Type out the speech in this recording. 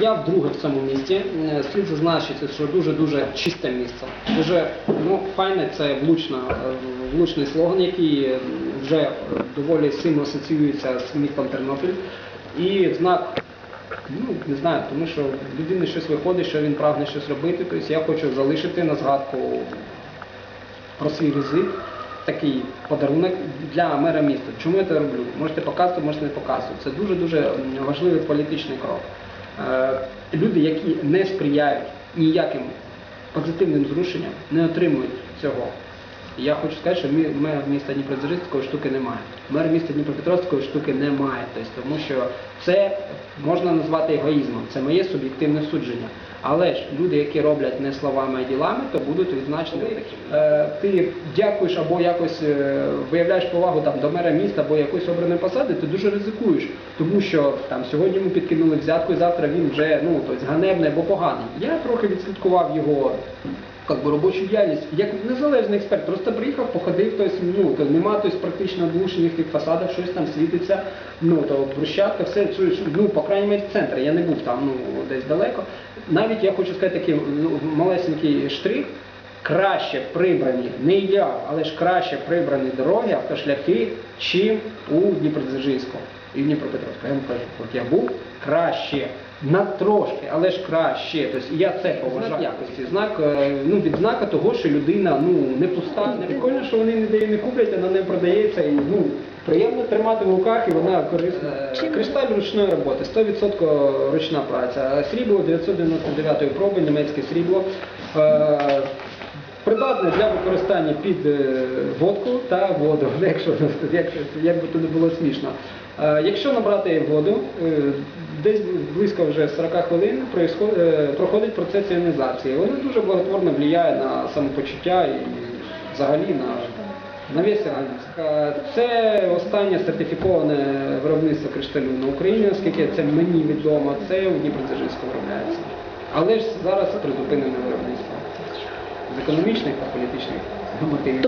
Я вдруге в цьому місті. Е, Слід зазначити, що дуже-дуже чисте місце. Дуже ну, файне, це влучна, е, влучний слоган, який вже доволі сильно асоціюється з містом Тернопіль. І знак, ну не знаю, тому що в людини щось виходить, що він прагне щось робити. Тобто я хочу залишити на згадку про свій візит такий подарунок для мера міста. Чому я це роблю? Можете показувати, можете не показувати. Це дуже-дуже важливий політичний крок. Е, Люди, які не сприяють ніяким позитивним зрушенням, не отримують цього. Я хочу сказати, що мі- мер міста Дніпродзержинськ такої штуки немає. Мер міста Дніпропетровськ такої штуки немає. Тобто, тому що це можна назвати егоїзмом, це моє суб'єктивне судження. Але ж люди, які роблять не словами, а ділами, то будуть відзначені. Е, ти дякуєш або якось е, виявляєш повагу там до мера міста або якоїсь обраної посади, ти дуже ризикуєш, тому що там сьогодні йому підкинули взятку, і завтра він вже ну тобто, ганебний або поганий. Я трохи відслідкував його как би, робочу діяльність, як незалежний експерт, просто приїхав, походив, тобто, ну, то нема тобто, практично облушені в тих фасадах, щось там світиться, ну, то брусчатка, все, ну, по крайній мірі, в центрі, я не був там, ну, десь далеко. Навіть я хочу сказати такий ну, малесенький штрих, краще прибрані, не ідеал, але ж краще прибрані дороги, автошляхи, чим у Дніпродзержинську і в Дніпропетровську. Я вам кажу, от я був краще, на трошки, але ж краще. Тобто я це поважаю якості. Знак е, ну, відзнака того, що людина ну, не пуста. Не прикольно, що вони ніде не куплять, вона не продається. І, ну, приємно тримати в руках і вона корисна. Е, Кришталь ручної роботи, 100% ручна праця. Срібло 999 проби, німецьке срібло. Придатне для використання під е, водку та воду, якщо як, як би то не було смішно. Е, Якщо набрати воду, е, десь близько вже 40 хвилин проходить процес іонізації. Воно дуже благотворно впливає на самопочуття і взагалі на, на весь організм. Це останнє сертифіковане виробництво кришталю на Україні, оскільки це мені відомо, це у Дніпродзержинську виробляється. Але ж зараз призупинене виробництво з економічних та політичних мотивів.